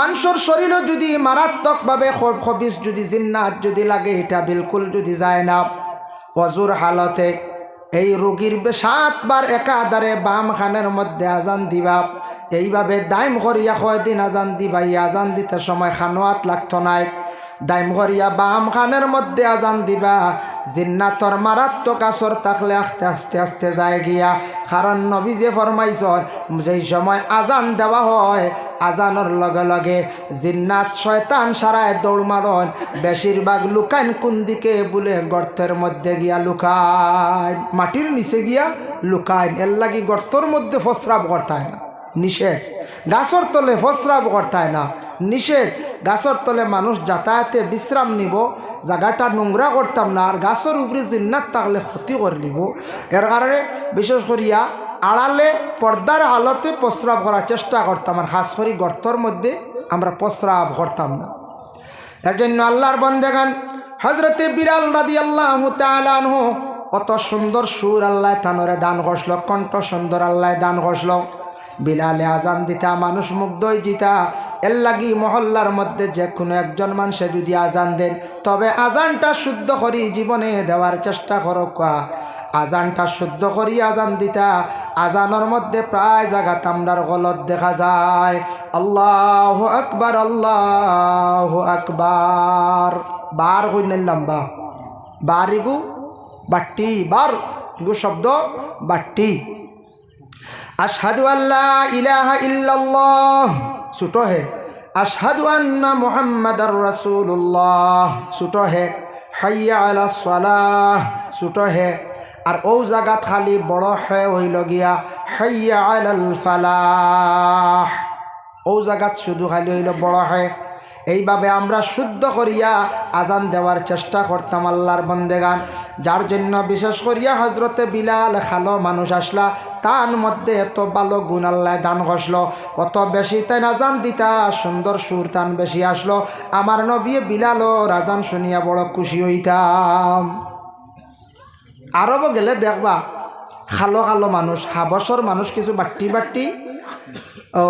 মানুষের শরীরও যদি মারাত্মকভাবে খবিস, যদি জিন্নাত যদি লাগে, এটা বিলকুল যদি যায় না। অজুর হালতে এই রোগীর সাতবার একাধারে বাম খানের মধ্যে আজান দিবা। এইভাবে দাইম করিয়া কয়দিন আজান দিবা, এই আজান দিতে সময় খানোয়াত লাগতো নাই। দাইম করিয়া বাম খানের মধ্যে আজান দিবা। জিন্নাতর মারাত্মক আসর থাকলে আস্তে আস্তে আস্তে যায় গিয়া। কারণ নবী যে ফরমাইছর যেই সময় আজান দেওয়া হয় আজানোর লগে লগে জিন্নাত শয়তান সারায় দৌড় মারন। বেশিরভাগ লুকাইন কোন দিকে বলে গর্তের মধ্যে গিয়া লুকায় মাটির নিচে গিয়া লুকাইন। এর লাগি গর্তর মধ্যে ফসরাব করতায় না। নিষেধ। গাছর তলে ফসরাব করতায় না। নিষেধ। গাছর তলে মানুষ যাতায়াতে বিশ্রাম নিব। জায়গাটা নোংরা করতাম না, আর গাছের উপরে জিন্নাত থাকলে ক্ষতি করে নিব এর কারণে বিশেষ করিয়া আড়ালে পর্দার আলোতে প্রস্রাব করার চেষ্টা করতাম আর খাস করি গর্তর মধ্যে আমরা প্রস্রাব করতাম না। এর জন্য আল্লাহর বন্দেগান হজরতে বিরাল রাদি আল্লাহ তালানহ অত সুন্দর সুর আল্লাহ তানরে দান করছিল, কণ্ঠ সুন্দর আল্লাহ দান করছিল। বিলালে আজান দিতা, মানুষ মুগ্ধই জিতা, এর লাগি মহল্লার মধ্যে যে কোনো একজন মানুষে যদি আজান দেন তবে আজানটা শুদ্ধ করি জীবনে দেওয়ার চেষ্টা করো কা। আজানটা শুদ্ধ করি আজান দিতা, আজানোর মধ্যে প্রায় জায়গা তামরার গলত দেখা যায়। আল্লাহ আকবার আল্লাহ আকবার। বার হই লম্বা বার ইগু, বাট্টি, বার। গু শব্দ, বাট্টি। আশহাদু আল্লাহ ইলাহা ইল্লাল্লাহ। ছোটো হে। আশহাদু আন্না মুহাম্মাদার রাসূলুল্লাহ। ছোটো হে, হাইয়া আলা সালাহ। ছোটো হে, আর ও জাগাত খালি বড় হে হইল গিয়া হাইয়া আলাল ফালাহ। ও জাগাত শুধু খালি হইল বড় হে। এইভাবে আমরা শুদ্ধ করিয়া আজান দেওয়ার চেষ্টা করতাম আল্লাহর বন্দেগান। যার জন্য বিশেষ করিয়া হজরতে বিলাল খালো মানুষ আসলা, তার মধ্যে এত ভালো গুণ আল্লাহ দান ঘষল। অত বেশি তাই আজান দিতা, সুন্দর সুর তান বেশি আসলো। আমার নবী বিলালও রাজান শুনিয়া বড় খুশি হইতাম। আরবও গেলে দেখবা, খালো খালো মানুষ, হাবসর মানুষ কিছু বাট্টি বাট্টি। ও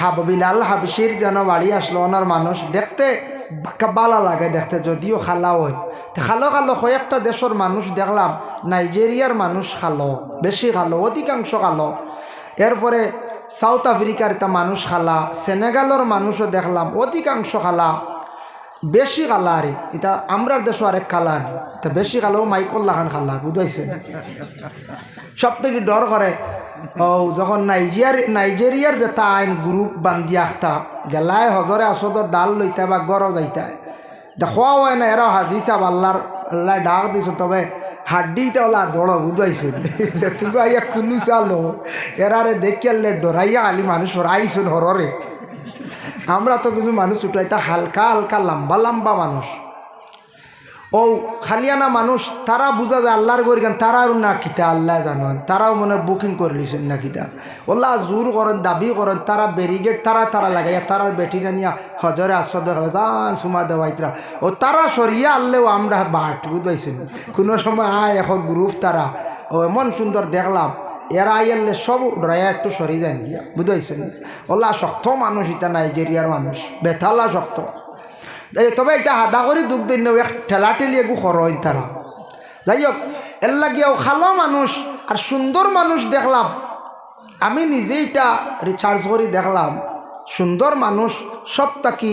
হাব বিলাল হাবসির যেন বাড়ি আসলো, ওনার মানুষ দেখতে বালা লাগে দেখতে, যদিও খালা হয়। তো খালো খালো কয়েকটা দেশের মানুষ দেখলাম নাইজেরিয়ার মানুষ খালো বেশি খালো, অধিকাংশ খালো। এরপরে সাউথ আফ্রিকার একটা মানুষ খালা সেনেগালের মানুষও দেখলাম, অধিকাংশ খালা বেশি খালা আরে। এটা আমরার দেশও আরেক খালা তা বেশি খালাও মাইকল্লা খান খালা, বুঝাইছে? সব থেকে ডর করে ও, যখন নাইজিয়ার নাইজেরিয়ার যে আইন গ্রুপ বান্ধি আখতা, গেলায় হজরে আসদর ডাল লইতে বা গড় যাইতে দেখোয়া হয় না এরাও হাজি সাহ আল্লাহর আল্লাহ ডাক দিছ, তবে হাড্ডিতে ওলা দৌড় বুঝাইছে তুমি আইয়া কুনু চালো। এরারে দেখিয়ালে ডরাইয়া আলি মানুষ আইসুন হররে আমরা তো কিছু মানুষ উঠাইতা হালকা হালকা, লম্বা লম্বা মানুষ। ও খালিয়ানা মানুষ, তারা বুঝা যায় আল্লাহর গরি গান তারাও না কিতা, আল্লাহ জানান তারাও মনে বুকিং করে লিছেন না কিতা। ওল্লা জোর করেন, দাবি করেন, তারা ব্যারিগেড তারা তারা লাগাইয়া, তারার বেটিনা নিয়া হজরে আসদ যান সুমা দেওয়াইতরা ও তারা সরিয়া আনলেও আমরা বাট বুঝাইছেন কোনো সময় আয়, এখন গ্রুপ তারা। ও এমন সুন্দর দেখলাম, এরা আইয়ালে সব ডরাইয়া একটু সরি যান গিয়া বুঝাইছেন ওল্লা শক্ত মানুষ ইতা নাইজেরিয়ার মানুষ বেথালা শক্ত। তবে এটা হাদা করে দুঃখ দিন এক ঠেলা ঠেলি একু খরচ তারা যাই হোক এর লাগিয়াও খালো মানুষ আর সুন্দর মানুষ দেখলাম। আমি নিজে এটা রিচার্জ করে দেখলাম। সুন্দর মানুষ সব তাকি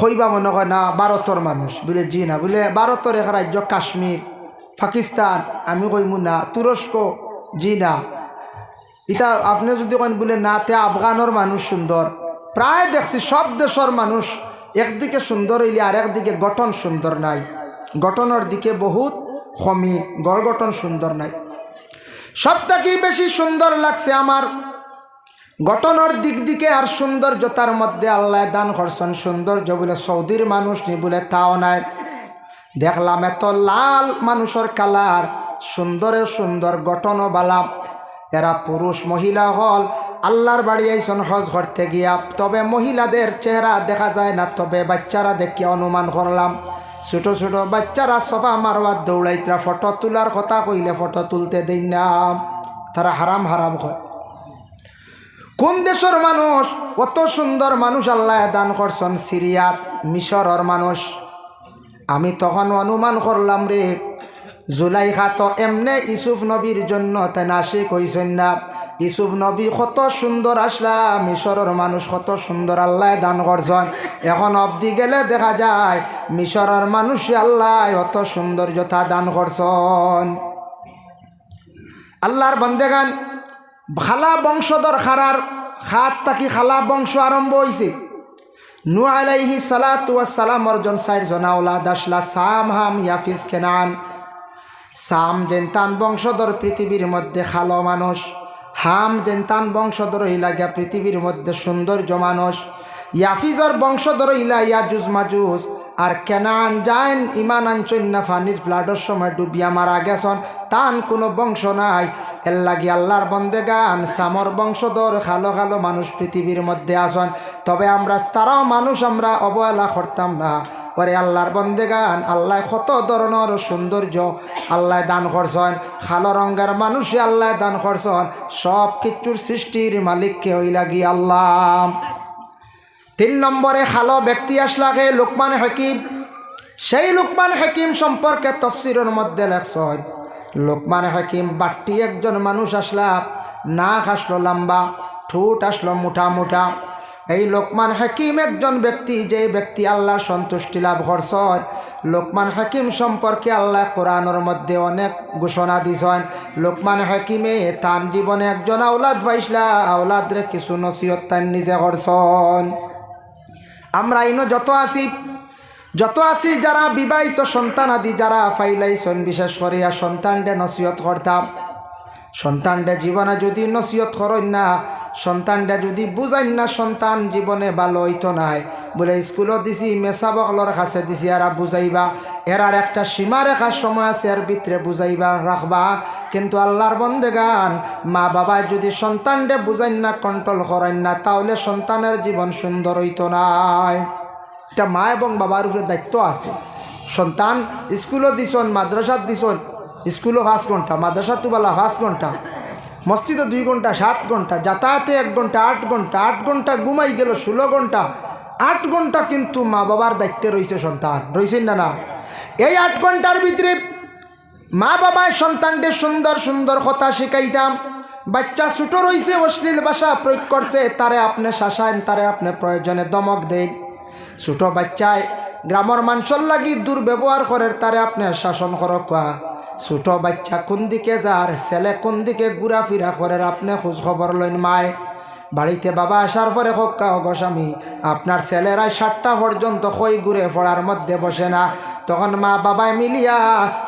হইবা মনে হয় না ভারতর মানুষ বলে জি না, বলে ভারতের এক রাজ্য কাশ্মীর পাকিস্তান, আমি কইমু না তুরস্ক জি না। এটা আপনি যদি বলে, না, তে আফগানের মানুষ সুন্দর প্রায় দেখছি সব দেশের মানুষ একদিকে সুন্দর হইলে আর একদিকে গঠন সুন্দর নাই। গঠনের দিকে বহুত কমি গড় গঠন সুন্দর নাই। সব থেকেই বেশি সুন্দর লাগছে আমার। গঠনের দিক দিকে আর সৌন্দর্যতার মধ্যে আল্লাহ দান করছেন সৌন্দর্য বলে সৌদির মানুষ নি বলে তাও নাই। দেখলাম এত লাল মানুষের কালার সুন্দরে সুন্দর গঠনও বালাম এরা পুরুষ, মহিলা হল আল্লাহর বাড়ি আইসন হজ করতে গিয়া, তবে মহিলাদের চেহারা দেখা যায় না, তবে বাচ্চারা দেখিয়া অনুমান করলাম। ছোট ছোট বাচ্চারা সবা মারবার দৌড়াইতরা, ফটো তোলার কথা কইলে ফটো তুলতে দেই না। তারা হারাম হারাম হয় কোন দেশের মানুষ অত সুন্দর মানুষ আল্লাহ দান করছেন? সিরিয়াত, মিশরের মানুষ। আমি তখন অনুমান করলাম রে, জুলাইখা তো এমনে ইসুফ নবীর জন্য তেনাশি কইছেন না। ইসুফ নবী কত সুন্দর আসলা, মিশরের মানুষ কত সুন্দর আল্লাহ দান করছেন। এখন অবধি গেলে দেখা যায়, মিশরের মানুষ আল্লাহ অত সৌন্দর্যতা দান করছেন। আল্লাহর বন্দেগান, খালা বংশধর খারার খাত তাকি খালা বংশ আরম্ভ হয়েছে নু আলাইহি সালাতু সালাম অর্জন সাইর জনা দাসলা সাম, হাম ইয়াফিজ খেনান সাম জেনতান বংশধর পৃথিবীর মধ্যে খালো মানুষ। হাম জেনতান বংশধর ইলাগিয়া পৃথিবীর মধ্যে সৌন্দর্য মানুষ। ইয়াফিজর বংশধর ইলা ইয়াজুজ মাজুজ। আর কেনান যাইন ইমান আনচন্যা ফানির ফ্লাডর সময় ডুবিয়া মারা গেছন। তান কোনো বংশ নাই। এর লাগি আল্লাহর বন্দে গান সামর বংশধর খালো খালো মানুষ পৃথিবীর মধ্যে আসন তবে আমরা, তারাও মানুষ আমরা অবহেলা করতাম না। পরে আল্লাহর বন্দে গান, আল্লাহ কত ধরনের সৌন্দর্য, আল্লাহ দান করছেন। খালো রঙ্গের মানুষে আল্লাহ দান করছেন। সব কিছুর সৃষ্টির মালিককে ওই লাগি আল্লাহ। তিন নম্বরে খালো ব্যক্তি আসলাকে লোকমান হাকিম। সেই লোকমান হাকিম সম্পর্কে তফসিরের মধ্যে লেখছেন লোকমান হাকিম বাট্টি একজন মানুষ আসলা, নাক আসলো লম্বা, ঠোঁট আসলো মুঠা মুঠা এই লোকমান হাকিম একজন ব্যক্তি, যে ব্যক্তি আল্লাহ সন্তুষ্টি লাভ করছেন। লোকমান হাকিম সম্পর্কে আল্লাহ কোরআনের মধ্যে অনেক ঘোষণা দিছেন লোকমান হাকিমে তার জীবনে একজন আওলাদ পাইসলা আওলাদরে কিছু নসিহত তার নিজে করছেন। আমরা ইনো যত আছি যত আছি যারা বিবাহিত সন্তান আদি, যারা ফাইলাইছন বিশেষ করিয়া সন্তানডে নসিহত করতাম। সন্তানডে জীবনে যদি নসিহত করেন না সন্তানডে যদি বুঝাইন না, সন্তান জীবনে ভালো হইতো নাই। বলে, স্কুলত দিছি মেসা বকলর কাছে দিছি এরা বুঝাইবা এরার একটা সীমা রেখার সময় আছে এর ভিতরে বুঝাইবা রাখবা কিন্তু আল্লাহর বন্দে গান মা বাবা যদি সন্তানডে বুঝাইন না কন্ট্রোল করেন না, তাহলে সন্তানের জীবন সুন্দর হইতো নাই। এটা মা এবং বাবার উপরে দায়িত্ব আছে। সন্তান স্কুলও দিছন, মাদ্রাসাত দিছন, স্কুলও পাঁচ ঘণ্টা মাদ্রাসা তুবালা পাঁচ ঘণ্টা মসজিদে দুই ঘণ্টা, সাত ঘণ্টা, যাতায়াতে এক ঘণ্টা, আট ঘণ্টা আট ঘণ্টা ঘুমাই গেল ষোলো ঘণ্টা। আট ঘণ্টা কিন্তু মা বাবার দায়িত্বে রয়েছে সন্তান রয়েছেন না না? এই আট ঘণ্টার ভিতরে মা বাবায় সন্তানদের সুন্দর সুন্দর কথা শিখাইতাম। বাচ্চা ছোটো রয়েছে অশ্লীল ভাষা প্রয়োগ করছে, তারে আপনি শাসায়ন, তারে আপনি প্রয়োজনে দমক দেন। ছোটো বাচ্চায় গ্রামের মানুষের লাগি দুর্ব্যবহার করে তারে আপনি শাসন করক ছোট বাচ্চা কোন দিকে যার ছেলে কোন দিকে ঘুরাফিরা করে আপনি খোঁজ খবর লইন মায়। বাড়িতে বাবা আসার পরে হক্কা অগস্বামী আপনার ছেলেরা সাতটা পর্যন্ত কই ঘুরে পড়ার মধ্যে বসে না। তখন মা বাবায় মিলিয়া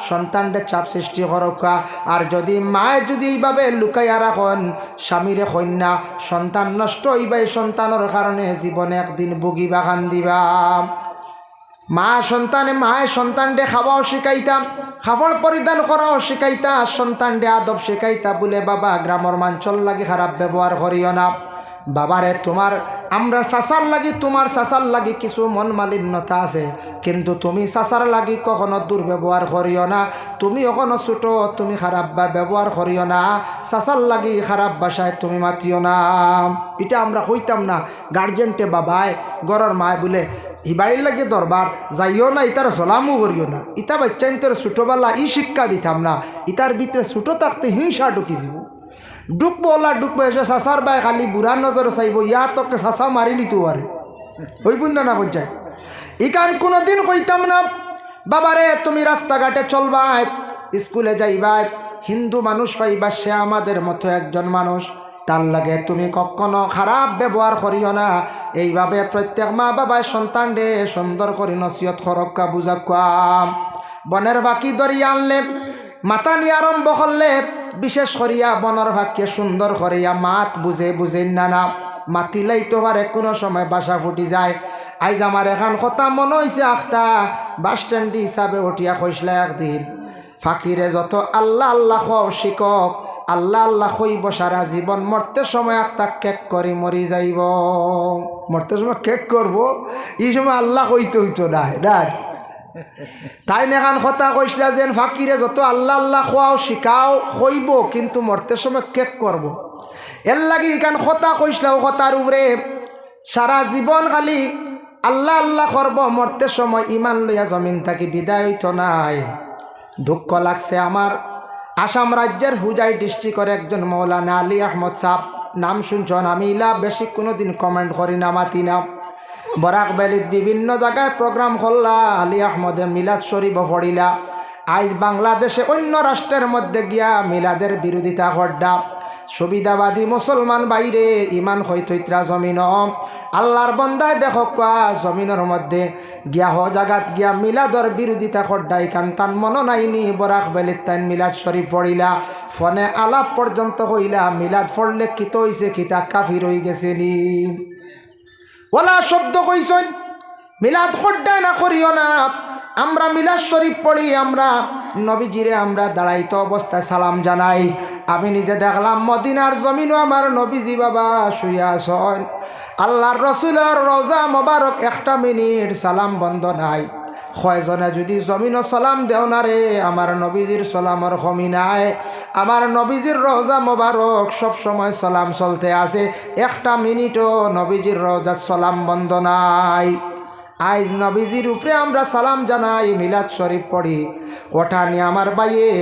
সন্তানদের চাপ সৃষ্টি করকা আর যদি মায় যদি এইভাবে লুকাইয়া রাখন স্বামীরে কন্যা, সন্তান নষ্ট হইবাই সন্তানের কারণে জীবনে একদিন বুগিবা খান দিবা মা সন্তানে মায়ে সন্তানডে খাওয়াও শিখাইতাম খাবার পরিধান করাও শিখাইতা সন্তানডে আদব শিখাইতা বলে, বাবা গ্রামের মাঞ্চল লাগি খারাপ ব্যবহার করিও না। বাবারে তোমার আমরা চাচার লাগি তোমার চাচার লাগি কিছু মন মালিন্যতা আছে। কিন্তু তুমি চাচার লাগি কখনো দুর্ব্যবহার করিও না। তুমি কখনো ছোট, তুমি খারাপ বা ব্যবহার করিও না। চাচার লাগি খারাপ বাসায় তুমি মাতিও না। এটা আমরা কইতাম না গার্জেনটে বাবায় গড়ের মায় বলে ইবাইর লাগে দরবার, যাইও না, ইতার সলামও করিও না। ইতা বাচ্চা তোর ছোটোবেলা ই শিক্ষা দিতাম না, ইতার ভিতরে ছোটো থাকতে হিংসা ঢুকি যাব। ডুববো ওলা ডুববো এসে চাচার বাই খালি বুড়া নজর চাইব ইয়া তোকে চাচা মারি নিতেও পারে ওই বুঝলো না পঞ্চায়েত। ইকান কোনো দিন কইতাম না বাবারে তুমি রাস্তাঘাটে চলবাই, স্কুলে যাইবাই, হিন্দু মানুষ পাইবা, সে আমাদের মতো একজন মানুষ। তার লাগে তুমি কখনো খারাপ ব্যবহার করিও না। এইভাবে প্রত্যেক মা বাবায় সন্তান দে সুন্দর করে নসিহত খরক্কা বুঝা কাম বনের বাকি দরিয়া আনলে মাতা নিয়ে আরম্ভ করলে, বিশেষ করিয়া বনের ভাগকে সুন্দর করিয়া মাত বুঝে বুঝে না না। মাতিলেই তো পারে কোনো সময় বাসা ফুটি যায়। আইজ আমার এখন কথা মনে হয়েছে আখতা, বাস স্ট্যান্ড হিসাবে উঠিয়া কইসলা একদিন, ফাকিরে যত আল্লাহ আল্লাহ শিকক আল্লাহ আল্লাহ হইব, সারা জীবন মরতে সময় আখতা কেক করি মরি যাইব। মরতে সময় কেক করব এই সময় আল্লাহ হইতে হইতো না দাঁড় তাই নেখান কথা কইসলা যেন ফাকিরে যত আল্লাহ আল্লাহ খোয়াও শিখাও হইব, কিন্তু মরতে সময় কেক করব। এর লাগি ইখান কথা কইসলাও কথার উপরে, সারা জীবন খালি আল্লাহ আল্লাহ করব, মরতে সময় ইমান লইয়া জমিন থাকি বিদায় হইত নাই। দুঃখ লাগছে আমার। আসাম রাজ্যের হুজাই ডিস্ট্রিক্টের একজন মৌলানা আলী আহমদ সাহ। নাম শুনছন আমি, ইলা বেশি কোনোদিন কমেন্ট করি না, মাতি না। বরাক ভ্যালিত বিভিন্ন জায়গায় প্রোগ্রাম করলা, আলী আহমদে মিলাদ শরীফ পড়িলা। আজ বাংলাদেশে অন্য রাষ্ট্রের মধ্যে গিয়া মিলাদের বিরোধিতা করডা। সুবিধাবাদী মুসলমান বাইরে, ইমান হইতরা জমিন। আল্লাহর বন্দায় দেখো কোয়া, জমিনের মধ্যে গিয়া হ জাগাত গিয়া মিলাদর বিরোধিতা করডাই কান, তান মন নাইনি বরাক বেলিত তাইন মিলাদ শরীফ পড়িলা ফোনে আলাপ পর্যন্ত হইলা, মিলাদ পড়লে কিত হইছে কিতা কাফির হয়ে গেছে নি। ওলা শব্দ কইসন মিলাদ খড্ডায় না করিও না। আমরা মিলাদ শরীফ পড়ি, আমরা নবীজিরে আমরা দাঁড়াইতো অবস্থায় সালাম জানাই। আমি নিজে দেখলাম মদিনার জমিনও আমার নবীজি বাবা শুইয়া আসন আল্লাহর রসুলের রোজা মোবারক একটা মিনিট সালাম বন্ধ নাই। কয়জনে যদি জমিনও সালাম দেও না রে, আমার নবীজির সালামর কমি নাই। আমার নবীজির রোজা মোবারক সব সময় সালাম চলতে আছে। একটা মিনিটও নবীজির রোজার সালাম বন্ধ নাই। আইজ নবীজির উপরে আমরা সালাম জানাই, মিলাদ শরীফ পড়ি। ওঠা নিয়ে আমার বাইয়ে।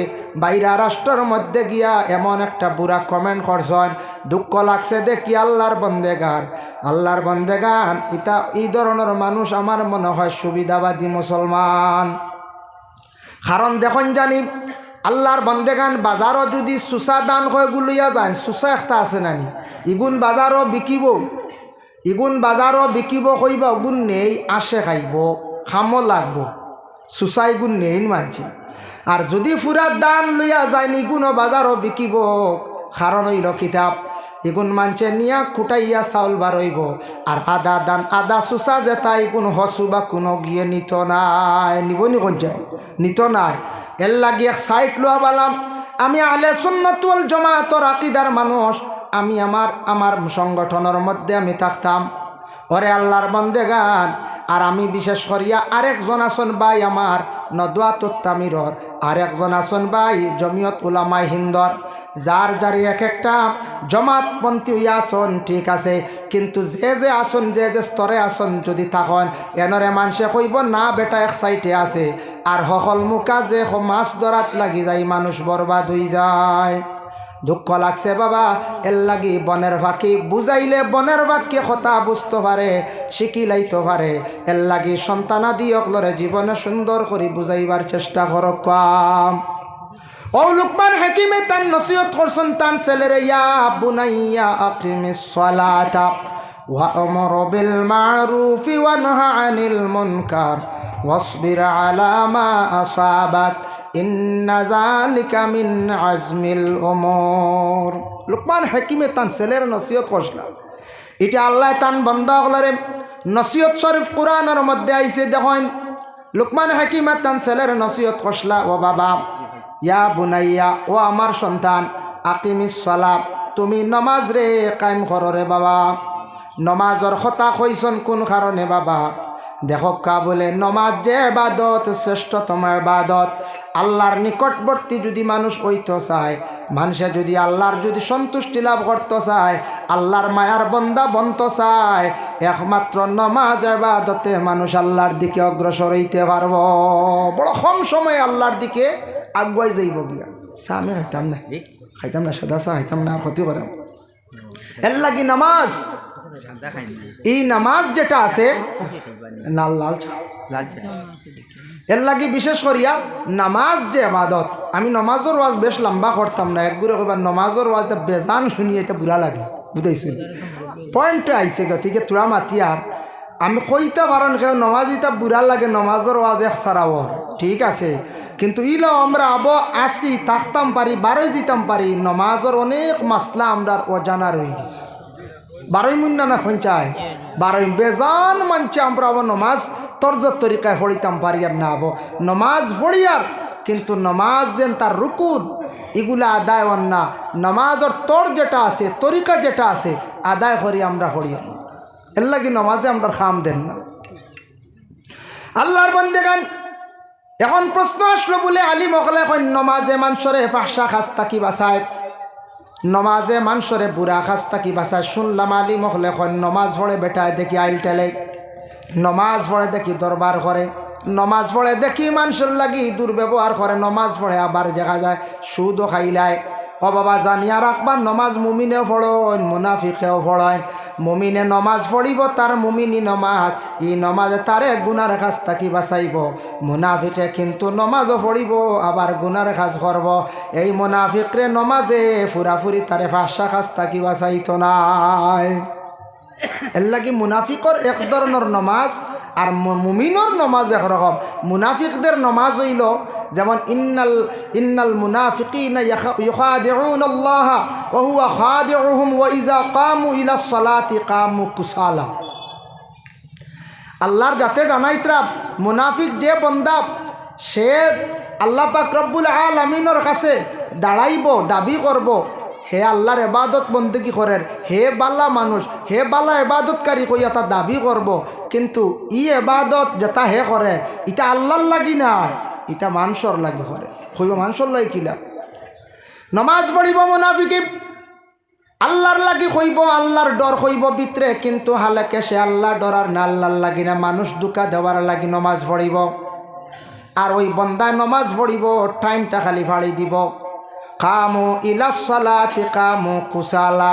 বাইরা রাষ্ট্রের মধ্যে গিয়া এমন একটা বুড়া কমেন্ট করছেন, দুঃখ লাগছে দেখি আল্লাহর বন্দেগান আল্লাহর বন্দেগান, ইতা এই ধরনের মানুষ আমার মনে হয় সুবিধাবাদী মুসলমান। কারণ দেখুন জানি, আল্লাহর বন্দেগান বাজারও যদি সুসা দান হয় গুলিয়া যান সুসা একটা আছে নানি ইগুন বাজারও বিকিব। ইগুন বাজারও বিকিব কইব, গুণ নেই আসে খাইব খামো লাগব। সুসাই গুণ নেই মানছি। আর যদি ফুরার দান লইয়া যায় নিগুণও বাজারও বিকিব কারণ হইল কিতাব। ইগুন মানছে নিয়া কুটাইয়া চাউল বারইব। আর আদা দান, আদা সুসা তাই কোন হসু বা কোনো গিয়ে নিত নাই। নিব নি কোন যায় নিত নাই। এর লাগিয়ে সাইট লোয়া বালাম। আমি আলে সুন্নতুল জমাতর আকিদার মানুষ। আমি আমার আমার সংগঠনের মধ্যে আমি থাকতাম। ওরে আল্লাহর বন্দে গান। আর আমি বিশেষ করিয়া আরেকজন আসন ভাই আমার নদুয়াতুত তামিরর আরেকজন আসন ভাই জমিয়ত উলামাই হিন্দর। যার যার এক একটা জমাতপন্থী আসন ঠিক আছে। কিন্তু যে যে আসন যে যে স্তরে আসন যদি থাকন, এনরে মানুষে কইব, না বেটা, এক সাইডে আছে। আর সকল মুখা যে মাছ ধরাত লাগি যায়, মানুষ বরবাদ হয়ে যায়। দুঃখ লাগছে বাবা এর লাগি বনের ফাঁকি বুঝাইলে বনের বাক্যে কথা বুঝতে পারে শিখিলাইতে পারে এর লাগি সন্তানাদি অকলরে জীবনে সুন্দর করে বুঝাইবার চেষ্টা করক কাম ও লুকমান হাকিমে তার নসিহত করছেন তার ছেলেরে ইয়া বুনাইয়া আকিমিস সালাতা وأمر بالمعروف وانه عن المنكر واصبر على ما أصابك ইন্না জালিকা মিন আজমিল ওমর লুকমান হাকিমে তান ছেলের নসিহত করছিলাম এটা আল্লাহ তান বন্ধ হলারে নসিহত শরীফ কোরআনের মধ্যে আইছে, দেখেন। লুকমান হাকিমে তান ছেলের নসিহত করছিলা ও বাবা। ইয়া বুনাইয়া, ও আমার সন্তান, আকিমিস সালাম তুমি নমাজ রে কায়েম করো বাবা। নমাজর কথা কইছন কোন কারণে বাবা? দেখো কা বলে নমাজ যে বাদত শ্রেষ্ঠতম বাদত আল্লাহর নিকটবর্তী যদি মানুষ হইতে চায় মানুষে যদি আল্লাহর যদি সন্তুষ্টি লাভ করতে চায় আল্লাহর মায়ার বন্দা বন্ত চায় একমাত্র নমাজ এবাদতে মানুষ আল্লাহর দিকে অগ্রসর হইতে পারব। বড় কম সময়ে আল্লাহর দিকে আগুয়াই যাইব গিয়া। চা আমি খাইতাম না। খাইতাম না সাদা চা খাইতাম না আর ক্ষতি করে এর লাগি নামাজ এই নামাজ যেটা আছে লাল লাল চা। এর লাগি বিশেষ করিয়া নামাজ যে আবাদত আমি নমাজের ওয়াজ বেশ লম্বা করতাম না একগুলো কইবার নমাজের ওয়াজটা বেজান শুনিয়ে এটা বুড়া লাগে বুঝাইছিল পয়েন্টে আইসে গতিকে তোরা মাতি আর। আমি কইতে পারেন কেউ নমাজ ইটা বুড়া লাগে নমাজের ওয়াজ এক সারাও ঠিক আছে? কিন্তু ইলো আমরা আব আসি থাকতাম পারি বারোই যেতাম পারি নমাজের অনেক মাসলা আমরা অজানা রয়ে গেছে। বারোই মুন্না না পঞ্চায় বারোই বেজান মানছে আমরা আবার নমাজ তর্জর তরিকায় পড়িতাম পারি আর না আবো নমাজ পড়িয়ার কিন্তু নমাজ যেন তার রুকুন এগুলা আদায় না। নমাজের তর যেটা আছে তরিকা যেটা আছে আদায় করি আমরা পড়িয়ার এর লাগি নমাজে আমরা খাম দেন না। আল্লাহর বন্দেগান এখন প্রশ্ন আসলো বলে আলী মকলে নমাজে মানসরে ফাঁসা খাস্তা কি বাসায়? নমাজে মানসরে বুড়া খাস্তা কি বাসা শুনলাম আলী মহলে হন নমাজ পড়ে বেটায় দেখি আইল টেলে। নমাজ পড়ে দেখি দরবার করে নমাজ পড়ে দেখি মানুষের লাগি দুর্ব্যবহার করে। নমাজ পড়ে আবার দেখা যায় সুদও খাইলায়। ও বাবা জানিয়া রাখবার নমাজ মুমিনেও পড়েন মুনাফিকেও পড়েন মুমিনে নমাজ পড়িব, তার মমিনী নমাজ। ই নমাজে তারে গুনার কাজ থাকি বাঁচাইব। মুনাফিকে কিন্তু নমাজও পড়িব, আবার গুনার কাজ করব। এই মুনাফিকরে নমাজে ফুরাফুরি তারে ভাষা কাজ থাকি বাঁচাইত নাই। এর লাগি মুনাফিকর এক ধরনের নমাজ আর মুমিনর নমাজ একরকম মুনাফিকদের নমাজ হইল, যেমন, ইন্নাল ইন্নাল মুনাফিকিনা ইউখাদিউন আল্লাহ ওয়া হুয়া খাদিউহুম ওয়া ইযা কামু ইলা সালাতি কামু কুসালা। আল্লাহর যাতে জানাইতরা মুনাফিক যে বন্দা, সে আল্লাহ পাক রব্বুল আলমিনের কাছে দাঁড়াইব, দাবি করব। হে আল্লাহর এবাদত বন্দেগি করেন হে বাল্লা মানুষ, হে বাল্লা এবাদতকারী কইয়া তা দাবি করব। কিন্তু ই এবাদত যেটা হে করে, ইটা আল্লাহর লাগি না ইটা মানুষর লাগি করে। কইব মানুষর লাগি কিলা? নমাজ পড়িব মুনাফিকি, আল্লাহর লাগি কইব, আল্লাহর ডর কইব ভিতরে, কিন্তু হালাকে সে আল্লাহ ডরার না আল্লাহর লাগি না, মানুষ দুকা দেওয়ার লাগি নমাজ পড়িব। আর ওই বন্দায় নমাজ পড়িব টাইমটা খালি ভাড়ি দিব। কামো ইলাসলাতি কামো কুসালা।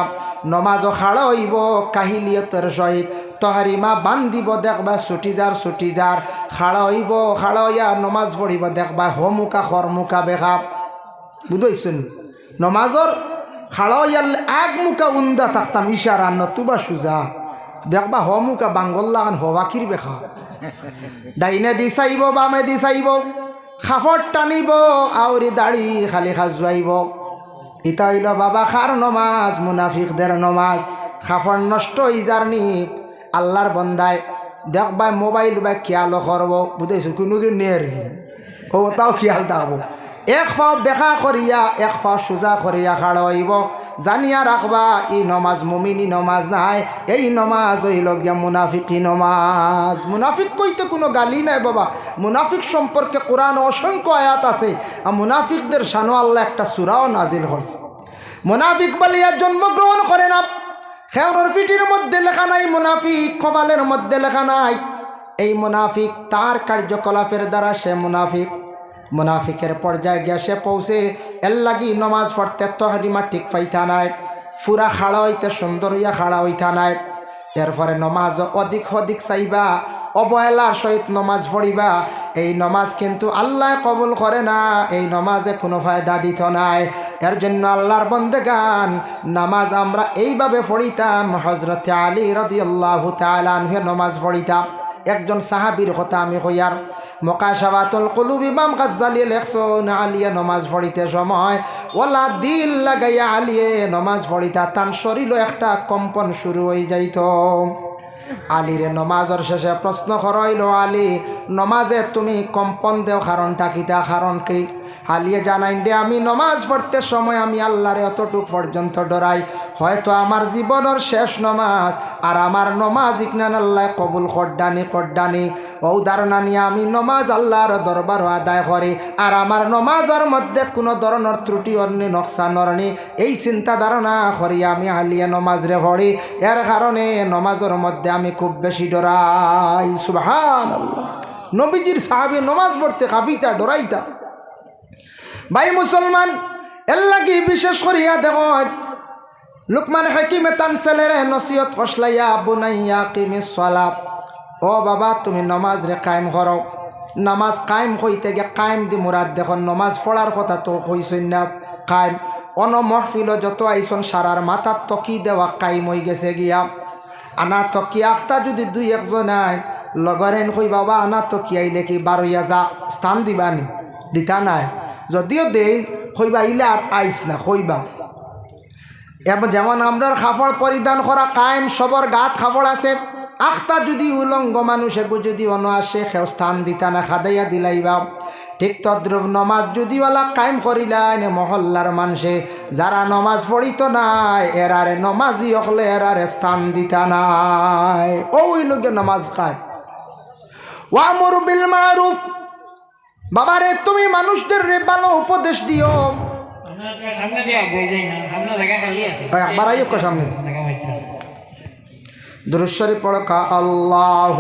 নমাজও খাড়া হইব কাহিলিয়তের সহিত। তহারিমা বান্ধিব দেখবা ছুটি যার ছুটি যার খাড়া হইব খাড়া নমাজ পড়িব দেখবা হমুকা খরমুকা বেখা বুঝাইছেন নমাজর খাড়াইয়াল এক মুখা উন্দা থাকতাম ইশারা নতুবা সুজা। দেখবা হ মুখা বাঙ্গল লাগান হওয়াকির বেখা। ডাইনে দি চাইব বামে দি চাইব খাফর টানিব, আউরি দাড়ি খালি খাজুয়াইব ইতা হইল বাবা খার নমাজ, মুনাফিকদের নমাজ। খাফর নষ্ট হই যারনি আল্লাহর বন্দায়। দেখবা মোবাইল বা খেয়াল করব, বুঝাইছো কোনোদিন নেই ও তাও খেয়াল থাকব এক ফাও বেখা করিয়া, এক ফাও সোজা করিয়া খাড়াইব জানিয়া রাখবা, ই নমাজ মুমিনি নমাজ নাই। এই নমাজ হইল গিয়া মুনাফিকি নমাজ। মুনাফিক কইতে কোনো গালি নাই, বাবা। মুনাফিক সম্পর্কে কোরআন অসংখ্য আয়াত আছে। আর মুনাফিকদের সানো আল্লাহ একটা সুরাও নাজিল করছে। মুনাফিক বলিয়া জন্মগ্রহণ করে না। খেওর ফিটির মধ্যে লেখা নাই, মুনাফিক কপালের মধ্যে লেখা নাই। এই মুনাফিক তার কার্যকলাপের দ্বারা সে মুনাফিক। মুনাফিকের পর্যায়ে গিয়া সে পৌঁছে। এর লাগি নমাজ পড়তে তহরিমা ঠিক পাইতা নাই, ফুরা খাড়া হইতে সুন্দর হইয়া খাড়া হইতা নাই। এরপরে নমাজ অধিক অধিক চাইবা, অবহেলার সহিত নমাজ পড়িবা। এই নমাজ কিন্তু আল্লাহ কবুল করে না, এই নমাজে কোনো ফায়দা দিত নাই। এর জন্য আল্লাহর বন্দে গান নামাজ আমরা এইভাবে পড়িতাম হজরত আলী রদি আল্লাহ তালানহে নমাজ পড়িতাম। একজন সাহাবির কথা আমি কইয়ার মকাশাবাতুল কলুব ইমাম গাজ্জালি লেখছন আলিয়ে, নমাজ পড়িতে সময়। ওলা দিল লাগাইয়া আলিয়ে, নমাজ পড়িতা তান শরীর একটা কম্পন শুরু হয়ে যাইত। আলিরে নমাজর শেষে প্রশ্ন করইল, আলী, নমাজে তুমি কম্পন দেও, কারণটা কিতা কারণ কি? আলিয়ে জানাইন, দে, আমি নমাজ পড়তে সময় আমি আল্লাহরে অতটুক পর্যন্ত ডরাই। হয়তো আমার জীবনের শেষ নমাজ আর আমার নমাজ ইকনান আল্লাহ কবুল করডানি করডানি ও ধারণা নিয়ে আমি নমাজ আল্লাহর দরবার আদায় করি আর আমার নমাজের মধ্যে কোনো ধরনের ত্রুটি অন্যে নকশান অরণি এই চিন্তা ধারণা করি আমি আলিয়া নমাজ রে পড়ি। এর কারণে নমাজের মধ্যে আমি খুব বেশি ডরাই। সুবহান আল্লাহ নবীজির সাহাবি নমাজ পড়তে কাফিতা ডরাইতা। ভাই মুসলমান এর লাগি বিশেষ করিয়া দেখ লুকমান হাকিমে তান ছেলেরে নসিহত কসলাইয়া বুনাইয়া কিমি সলাপ ও বাবা, তুমি নমাজ রে কায়েম করো। নামাজ কায়েম কইতে গে, কায়েম দি মুরাদ দেখো, নমাজ পড়ার কথা তো কইসই না, কায়েম। অন মহফিল যত আইসন, সারার মাথার তকি দেওয়া কায়েম হয়ে গেছে গিয়া। আনা তকি আখতা যদি দুই একজন আইন, লগরেন কই বাবা, আনা তকি আইলে কি বারইয়া যা, স্থান দিবানি? দিতা নাই। যদিও দেই কইবা ইলে আর আইস না এবং যেমন আমরার খাফড় পরিধান করা কায়েম, সবর গাত খাফড় আছে। আখতা যদি উলঙ্গ মানুষ এগু যদি অন আসে সেও স্থান দিতা না খাদাইয়া দিলাইবা। ঠিক তদ্রুপ নমাজ যদি ওলা কায়েম করিলাই মহল্লার মানুষে যারা নমাজ পড়িত নাই, এরারে নমাজি হলে এরারে স্থান দিতা নাই। ওই লোকে নমাজ খায়। ওয়ামুর বিল মারুফ বাবারে তুমি মানুষদের রে ভালো উপদেশ দিও। একবার আইয়ো সামনে দুরুশ্বরী পড়কা আল্লাহ